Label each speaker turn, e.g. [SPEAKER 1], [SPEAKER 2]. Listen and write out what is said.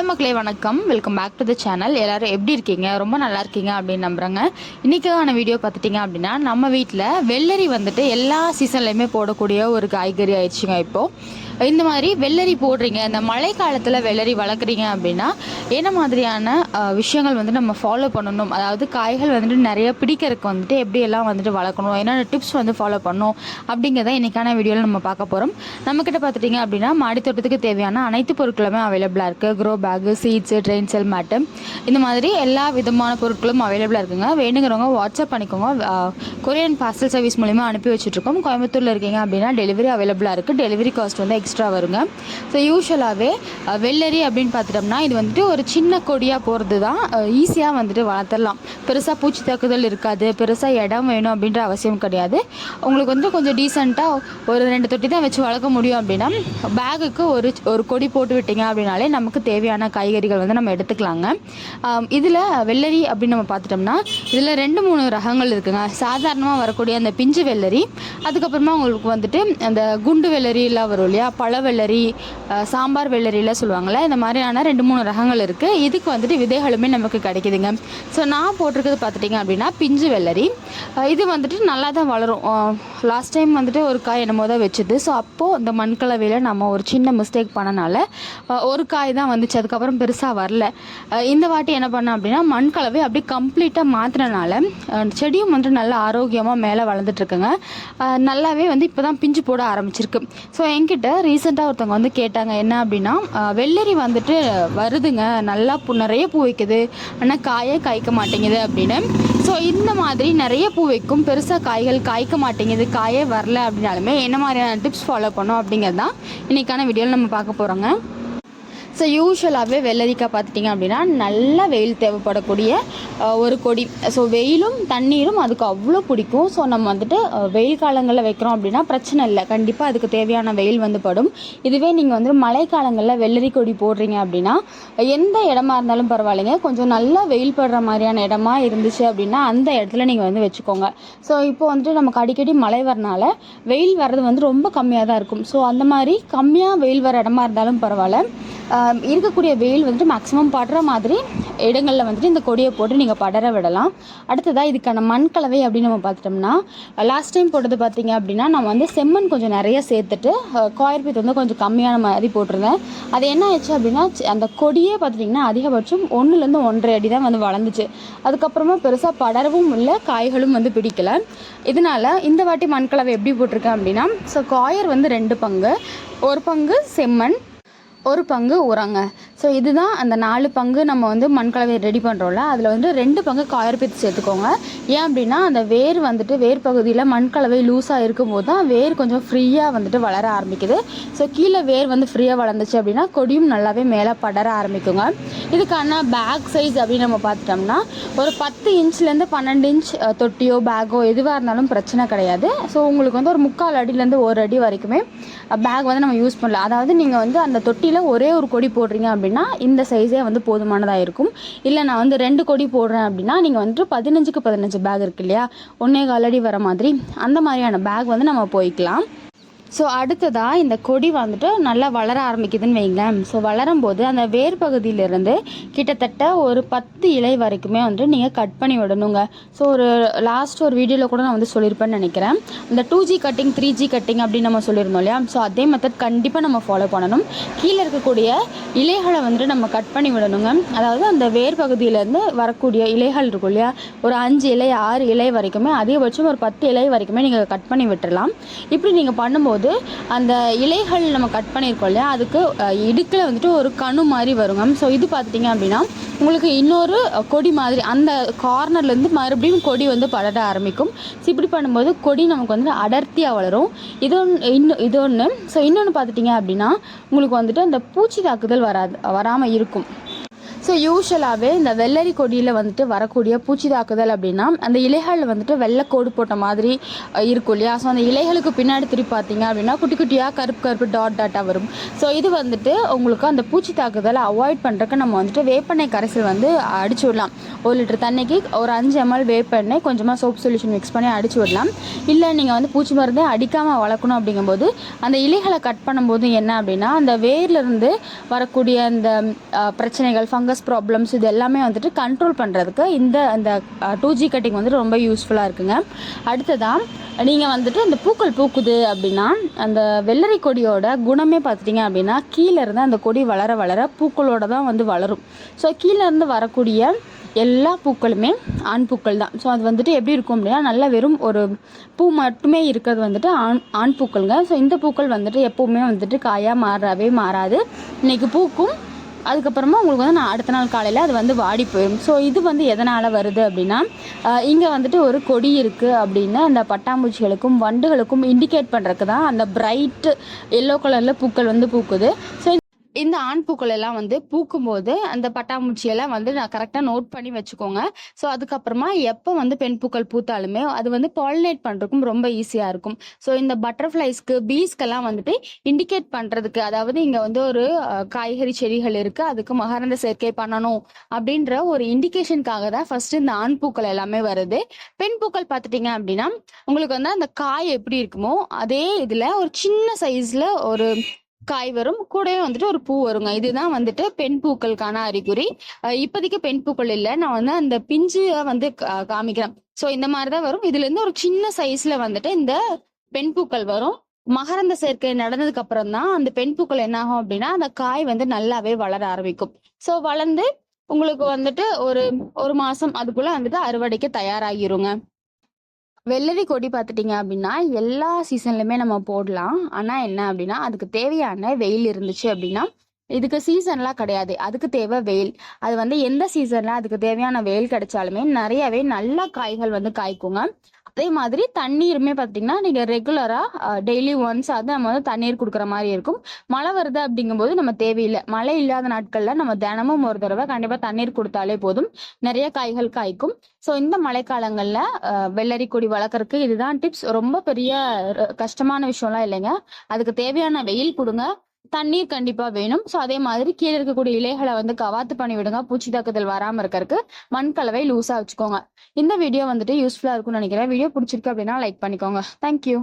[SPEAKER 1] Hello மக்களே வணக்கம். Welcome back to the channel எல்லோரும் எப்படி இருக்கீங்க? ரொம்ப நல்லா இருக்கீங்க அப்படின்னு நம்புகிறேங்க இன்றைக்கான வீடியோ பார்த்துட்டிங்க அப்படின்னா நம்ம வீட்டில் வெள்ளரி வந்துட்டு எல்லா சீசன்லையுமே போடக்கூடிய ஒரு காய்கறி ஆயிடுச்சுங்க இப்போது இந்த மாதிரி வெள்ளரி போடுறீங்க இந்த மழை காலத்தில் வெள்ளரி வளர்க்குறீங்க அப்படின்னா என்ன மாதிரியான விஷயங்கள் வந்து நம்ம ஃபாலோ பண்ணணும்? அதாவது காய்கள் வந்துட்டு நிறைய பிடிக்கிறதுக்கு வந்துட்டு எப்படியெல்லாம் வந்துட்டு வளர்க்கணும்? என்னென்ன டிப்ஸ் வந்து ஃபாலோ பண்ணணும்? அப்படிங்கிறத இன்றைக்கான வீடியோவில் நம்ம பார்க்க போகிறோம் நம்மக்கிட்ட பார்த்துட்டிங்க அப்படின்னா மாடித்தோட்டத்துக்கு தேவையான அனைத்து பொருட்களுமே அவைலபிளாக இருக்குது grow bag seeds drain cell mat இந்த மாதிரி எல்லா விதமான பொருட்களும் அவைலபிளாக இருக்குங்க. வேணுங்கிறவங்க வாட்ஸ்அப் பண்ணிக்கோங்க. கொரியன் பார்சல் சர்வீஸ் மூலிமா அனுப்பி வச்சுட்ருக்கோம் கோயம்புத்தூரில் இருக்கீங்க அப்படின்னா டெலிவரி அவைலபிளாக இருக்குது டெலிவரி காஸ்ட் வந்து எக்ஸ்ட்ரா வருங்க. ஸோ யூஸ்வலாகவே வெள்ளரி அப்படின்னு பார்த்துட்டோம்னா இது வந்துட்டு ஒரு சின்ன கொடியாக போகிறது தான் ஈஸியாக வந்துட்டு வளர்த்துடலாம் பெருசாக பூச்சி தாக்குதல் இருக்காது பெருசாக இடம் வேணும் அப்படின்ற அவசியம் கிடையாது. உங்களுக்கு வந்து கொஞ்சம் டீசெண்டாக ஒரு ரெண்டு தொட்டி தான் வச்சு வளர்க்க முடியும் அப்படின்னா பேகுக்கு ஒரு ஒரு கொடி போட்டு விட்டீங்க அப்படின்னாலே நமக்கு தேவையான காய்கறிகள் வந்து நம்ம எடுத்துக்கலாங்க. இதில் வெள்ளரி அப்படின்னு நம்ம பார்த்துட்டோம்னா இதில் ரெண்டு மூணு ரகங்கள் இருக்குங்க. சாதாரணமாக வரக்கூடிய அந்த பிஞ்சு வெள்ளரி அதுக்கப்புறமா உங்களுக்கு வந்துட்டு அந்த குண்டு வெள்ளரி எல்லாம் வரும் இல்லையா? பழ வெள்ளரி சாம்பார் வெள்ளரிலாம் சொல்லுவாங்கள்ல இந்த மாதிரியான ரெண்டு மூணு ரகங்கள் இருக்குது இதுக்கு வந்துட்டு விதைகளுமே நமக்கு கிடைக்குதுங்க. ஸோ நான் போட்டிருக்கிறது பார்த்துட்டிங்க அப்படின்னா பிஞ்சு வெள்ளரி. இது வந்துட்டு நல்லா தான் வளரும் லாஸ்ட் டைம் வந்துட்டு ஒரு காய் என்னமோ தான் வச்சுது. ஸோ அப்போது இந்த மண்கலவையில் நம்ம ஒரு சின்ன மிஸ்டேக் பண்ணனால ஒரு காய் தான் வந்துச்சு. அதுக்கப்புறம் பெருசாக வரல. இந்த வாட்டி என்ன பண்ணேன் அப்படின்னா மண்கலவை அப்படியே கம்ப்ளீட்டாக மாற்றினால செடியும் வந்துட்டு நல்லா ஆரோக்கியமாக மேலே வளர்ந்துட்டுருக்குங்க நல்லாவே வந்து இப்போ தான் பிஞ்சு போட ஆரம்பிச்சிருக்கு. ஸோ என்கிட்ட ரீசெண்டாக ஒருத்தவங்க வந்து கேட்டாங்க என்ன அப்படின்னா வெள்ளரி வந்துட்டு வருதுங்க. நல்லா பூ நிறைய பூ வைக்குது. ஆனால் காயே காய்க்க மாட்டேங்குது அப்படின்னு. ஸோ இந்த மாதிரி நிறைய பூ வைக்கும். பெருசாக காய்கள் காய்க்க மாட்டேங்குது. காயே வரல அப்படின்னாலுமே என்ன மாதிரியான டிப்ஸ் ஃபாலோ பண்ணோம் அப்படிங்கிறது தான் இன்றைக்கான வீடியோவில் நம்ம பார்க்க போகிறோங்க ஸோ யூஸ்வலாகவே வெள்ளரிக்காய் பார்த்துட்டிங்க அப்படின்னா நல்ல வெயில் தேவைப்படக்கூடிய ஒரு கொடி. ஸோ வெயிலும் தண்ணீரும் அதுக்கு அவ்வளோ பிடிக்கும். ஸோ நம்ம வந்துட்டு வெயில் காலங்களில் வைக்கிறோம் அப்படின்னா பிரச்சனை இல்லை. கண்டிப்பாக அதுக்கு தேவையான வெயில் வந்து படும். இதுவே நீங்கள் வந்து மழை காலங்களில் வெள்ளரி கொடி போடுறீங்க அப்படின்னா எந்த இடமா இருந்தாலும் பரவாயில்லைங்க. கொஞ்சம் நல்லா வெயில் படுற மாதிரியான இடமா இருந்துச்சு அப்படின்னா அந்த இடத்துல நீங்கள் வந்து வச்சுக்கோங்க. ஸோ இப்போ வந்துட்டு நமக்கு அடிக்கடி மழை வரனால வெயில் வர்றது வந்து ரொம்ப கம்மியாக தான் இருக்கும். ஸோ அந்த மாதிரி கம்மியாக வெயில் வர இடமா இருந்தாலும் பரவாயில்ல. இருக்கக்கூடிய வெயில் வந்துட்டு மேக்ஸிமம் படுற மாதிரி இடங்களில் வந்துட்டு இந்த கொடியை போட்டு நீங்கள் படர விடலாம். அடுத்ததாக இதுக்கான மண் கலவை அப்படின்னு நம்ம பார்த்துட்டோம்னா லாஸ்ட் டைம் போட்டது பார்த்தீங்க அப்படின்னா நான் வந்து செம்மண் கொஞ்சம் நிறைய சேர்த்துட்டு காயர் பீத் வந்து கொஞ்சம் கம்மியான மாதிரி போட்டிருந்தேன். அது என்ன ஆயிடுச்சு அப்படின்னா அந்த கொடியே பார்த்துட்டிங்கன்னா அதிகபட்சம் ஒன்றுலேருந்து ஒன்றரை அடி தான் வந்து வளர்ந்துச்சு. அதுக்கப்புறமா பெருசாக படரவும் இல்லை காய்களும் வந்து பிடிக்கல. இதனால இந்த வாட்டி மண் கலவை எப்படி போட்டிருக்கேன் அப்படின்னா ஸோ காயர் வந்து ரெண்டு பங்கு ஒரு பங்கு செம்மண் ஒரு பங்கு உரங்க. ஸோ இதுதான் அந்த நாலு பங்கு நம்ம வந்து மண்கலவை ரெடி பண்ணுறோம்ல அதில் வந்து ரெண்டு பங்கு காயர் சேர்த்துக்கோங்க. ஏன் அப்படின்னா அந்த வேர் வந்துட்டு வேர் பகுதியில் மண்கலவை லூஸாக இருக்கும்போது தான் வேர் கொஞ்சம் ஃப்ரீயாக வந்துட்டு வளர ஆரம்பிக்குது. ஸோ கீழே வேர் வந்து ஃப்ரீயாக வளர்ந்துச்சு அப்படின்னா கொடியும் நல்லாவே மேலே படர ஆரம்பிக்குங்க. இதுக்கான பேக் சைஸ் அப்படின்னு நம்ம பார்த்துட்டோம்னா ஒரு பத்து இன்ச்லேருந்து பன்னெண்டு இன்ச் தொட்டியோ பேக்கோ எதுவாக இருந்தாலும் பிரச்சனை கிடையாது. ஸோ உங்களுக்கு வந்து ஒரு முக்கால் அடியிலேருந்து ஒரு அடி வரைக்குமே பேக் வந்து நம்ம யூஸ் பண்ணலாம். அதாவது நீங்கள் வந்து அந்த தொட்டியில் ஒரே ஒரு கொடி போடுறீங்க அப்படின்னா அப்படின்னா இந்த சைஸே வந்து போதுமானதாக இருக்கும். இல்லை நான் வந்து ரெண்டு கொடி போடுறேன் அப்படின்னா நீங்கள் வந்துட்டு பதினஞ்சுக்கு பதினஞ்சு பேக் இருக்கு இல்லையா? ஒன்றே கால் அடி வர மாதிரி. அந்த மாதிரியான பேக் வந்து நம்ம போய்க்கலாம். ஸோ அடுத்ததாக இந்த கொடி வந்துட்டு நல்லா வளர ஆரம்பிக்குதுன்னு வைங்களேன் ஸோ வளரும்போது அந்த வேர் பகுதியிலிருந்து கிட்டத்தட்ட ஒரு பத்து இலை வரைக்குமே வந்துட்டு நீங்கள் கட் பண்ணி விடணுங்க. ஸோ ஒரு லாஸ்ட் ஒரு வீடியோவில் கூட நான் வந்து சொல்லியிருப்பேன்னு நினைக்கிறேன். இந்த two G cutting three G cutting அப்படின்னு நம்ம சொல்லியிருந்தோம் இல்லையா? ஸோ அதே மெத்தட் கண்டிப்பாக நம்ம ஃபாலோ பண்ணணும். கீழே இருக்கக்கூடிய இலைகளை வந்துட்டு நம்ம கட் பண்ணி விடணுங்க. அதாவது அந்த வேர் பகுதியிலேருந்து வரக்கூடிய இலைகள் இருக்கும் இல்லையா? ஒரு அஞ்சு இலை ஆறு இலை வரைக்குமே அதிகபட்சம் ஒரு பத்து இலை வரைக்குமே நீங்கள் கட் பண்ணி விட்டுறலாம். இப்படி நீங்கள் பண்ணும்போது அந்த இலைகள் நம்ம கட் பண்ணியிருக்கோம் இல்லையா? அதுக்கு இடுக்கில் வந்துட்டு ஒரு கணு மாதிரி வருங்க ஸோ இது பார்த்துட்டிங்க அப்படின்னா உங்களுக்கு இன்னொரு கொடி மாதிரி அந்த கார்னர்லேருந்து மறுபடியும் கொடி வந்து படர ஆரம்பிக்கும். ஸோ இப்படி பண்ணும்போது கொடி நமக்கு வந்து அடர்த்தியாக வளரும். இது ஒன்று இன்னும் இது ஒன்று ஸோ இன்னொன்று பார்த்துட்டிங்க அப்படின்னா உங்களுக்கு வந்துட்டு அந்த பூச்சி தாக்குதல் வராது வராமல் இருக்கும். ஸோ யூஸ்வலாகவே இந்த வெள்ளரி கொடியில் வந்துட்டு வரக்கூடிய பூச்சி தாக்குதல் அப்படின்னா அந்த இலைகளில் வந்துட்டு வெள்ளை கோடு போட்ட மாதிரி இருக்கும் இல்லையா? ஸோ அந்த இலைகளுக்கு பின்னாடி திருப்பி பார்த்தீங்க அப்படின்னா குட்டி குட்டியாக கருப்பு கருப்பு டாட் டாட்டாக வரும். ஸோ இது வந்துட்டு உங்களுக்கு அந்த பூச்சி தாக்குதலை அவாய்ட் பண்ணுறதுக்கு நம்ம வந்துட்டு வேப்பெண்ணெய் கரைசல் வந்து அடிச்சு விடலாம். ஒரு லிட்டர் தண்ணிக்கு ஒரு அஞ்சு எம்எல் வேப்பெண்ணெய் கொஞ்சமாக சோப் சொல்யூஷன் மிக்ஸ் பண்ணி அடிச்சு விடலாம். இல்லை நீங்கள் வந்து பூச்சி மருந்தே அடிக்காமல் வளர்க்கணும் அப்படிங்கும்போது அந்த இலைகளை கட் பண்ணும்போது என்ன அப்படின்னா அந்த வேர்லேருந்து வரக்கூடிய அந்த பிரச்சனைகள் பிரச்சனைகள் ஃபங்கஸ் ப்ராப்ளம்ஸ் இது எல்லாமே வந்துட்டு கண்ட்ரோல் பண்ணுறதுக்கு இந்த அந்த டூ ஜி கட்டிங் வந்துட்டு ரொம்ப யூஸ்ஃபுல்லாக இருக்குங்க. அடுத்ததாக நீங்கள் வந்துட்டு அந்த பூக்கள் பூக்குது அப்படின்னா அந்த வெள்ளரி கொடியோட குணமே பார்த்துட்டிங்க அப்படின்னா கீழே இருந்து அந்த கொடி வளர வளர பூக்களோட தான் வந்து வளரும். ஸோ கீழே இருந்து வரக்கூடிய எல்லா பூக்களுமே ஆண் பூக்கள் தான். ஸோ அது வந்துட்டு எப்படி இருக்கும் அப்படின்னா நல்லா வெறும் ஒரு பூ மட்டுமே இருக்கிறது வந்துட்டு ஆண் ஆண் பூக்கள்ங்க. ஸோ இந்த பூக்கள் வந்துட்டு எப்போவுமே வந்துட்டு காயாக மாறவே மாறாது. இன்னைக்கு பூக்கும் அதுக்கப்புறமா உங்களுக்கு வந்து நான் அடுத்த நாள் காலையில் அது வந்து வாடி போயிடும் ஸோ இது வந்து எதனால் வருது அப்படின்னா இங்கே வந்துட்டு ஒரு கொடி இருக்குது அப்படின்னு அந்த பட்டாம்பூச்சிகளுக்கும் வண்டுகளுக்கும் இண்டிகேட் பண்ணுறதுக்கு தான் அந்த பிரைட் எல்லோ கலரில் பூக்கள் வந்து பூக்குது. ஸோ இந்த ஆண் பூக்கள் எல்லாம் வந்து பூக்கும்போது அந்த பட்டாம்பூச்சியெல்லாம் வந்து நான் கரெக்டாக நோட் பண்ணி வச்சுக்கோங்க. ஸோ அதுக்கப்புறமா எப்போ வந்து பெண் பூக்கள் பூத்தாலுமே அது வந்து பாலினேட் பண்ணுறதுக்கும் ரொம்ப ஈஸியாக இருக்கும். ஸோ இந்த பட்டர்ஃப்ளைஸ்க்கு பீஸ்க்கெல்லாம் வந்துட்டு இண்டிகேட் பண்ணுறதுக்கு அதாவது இங்கே வந்து ஒரு காய்கறி செடிகள் இருக்குது அதுக்கு மகரந்த சேர்க்கை பண்ணணும் அப்படின்ற ஒரு இண்டிகேஷனுக்காக தான் ஃபர்ஸ்ட் இந்த ஆண் பூக்கள் எல்லாமே வருது. பெண் பூக்கள் பார்த்துட்டிங்க அப்படின்னா உங்களுக்கு வந்து அந்த காய் எப்படி இருக்குமோ அதே இதில் ஒரு சின்ன சைஸில் ஒரு காய் வரும். கூடவே வந்துட்டு ஒரு பூ வருங்க. இதுதான் வந்துட்டு பெண் பூக்களுக்கான அறிகுறி. இப்போதைக்கு பெண் பூக்கள் இல்லை. நான் வந்து அந்த பிஞ்சு வந்து கா- காமிக்கிறேன். ஸோ இந்த மாதிரி தான் வரும். இதுல இருந்து ஒரு சின்ன சைஸ்ல வந்துட்டு இந்த பெண் பூக்கள் வரும். மகரந்த சேர்க்கை நடந்ததுக்கு அப்புறம் தான் அந்த பெண் பூக்கள் என்ன ஆகும் அப்படின்னா அந்த காய் வந்து நல்லாவே வளர ஆரம்பிக்கும். ஸோ வளர்ந்து உங்களுக்கு வந்துட்டு ஒரு ஒரு மாசம் அதுக்குள்ள வந்துட்டு அறுவடைக்கு தயாராகிருங்க. வெள்ளரி கொடி பார்த்துட்டிங்க அப்படின்னா எல்லா சீசன்லையுமே நம்ம போடலாம். ஆனால் என்ன அப்படின்னா அதுக்கு தேவையான வெயில் இருந்துச்சு அப்படின்னா இதுக்கு சீசன்லாம் கிடையாது. அதுக்கு தேவை வெயில். அது வந்து எந்த சீசனில் அதுக்கு தேவையான வெயில் கிடைச்சாலுமே நிறையவே நல்லா காய்கள் வந்து காய்க்குங்க. அதே மாதிரி தண்ணீருமே பார்த்தீங்கன்னா நீங்கள் ரெகுலராக டெய்லி ஒன்ஸ் அது நம்ம வந்து தண்ணீர் கொடுக்குற மாதிரி இருக்கும். மழை வருது அப்படிங்கும்போது நம்ம தேவையில்லை. மழை இல்லாத நாட்களில் நம்ம தினமும் ஒரு தடவை கண்டிப்பாக தண்ணீர் கொடுத்தாலே போதும். நிறைய காய்கள் காய்க்கும். ஸோ இந்த மழைக்காலங்களில் வெள்ளரி கொடி வளர்க்குறதுக்கு இதுதான் டிப்ஸ் ரொம்ப பெரிய கஷ்டமான விஷயம்லாம் இல்லைங்க. அதுக்கு தேவையான வெயில் கொடுங்க. தண்ணீர் கண்டிப்பா வேணும். ஸோ அதே மாதிரி கீழே இருக்கக்கூடிய இலைகளை வந்து கவாத்து பண்ணி விடுங்க. பூச்சி தாக்குதல் வராம இருக்கிறதுக்கு மண் கலவை லூஸா வச்சுக்கோங்க. இந்த வீடியோ வந்துட்டு யூஸ்ஃபுல்லா இருக்கும்னு நினைக்கிறேன். வீடியோ பிடிச்சிருக்கு அப்படின்னா லைக் பண்ணிக்கோங்க. தேங்க்யூ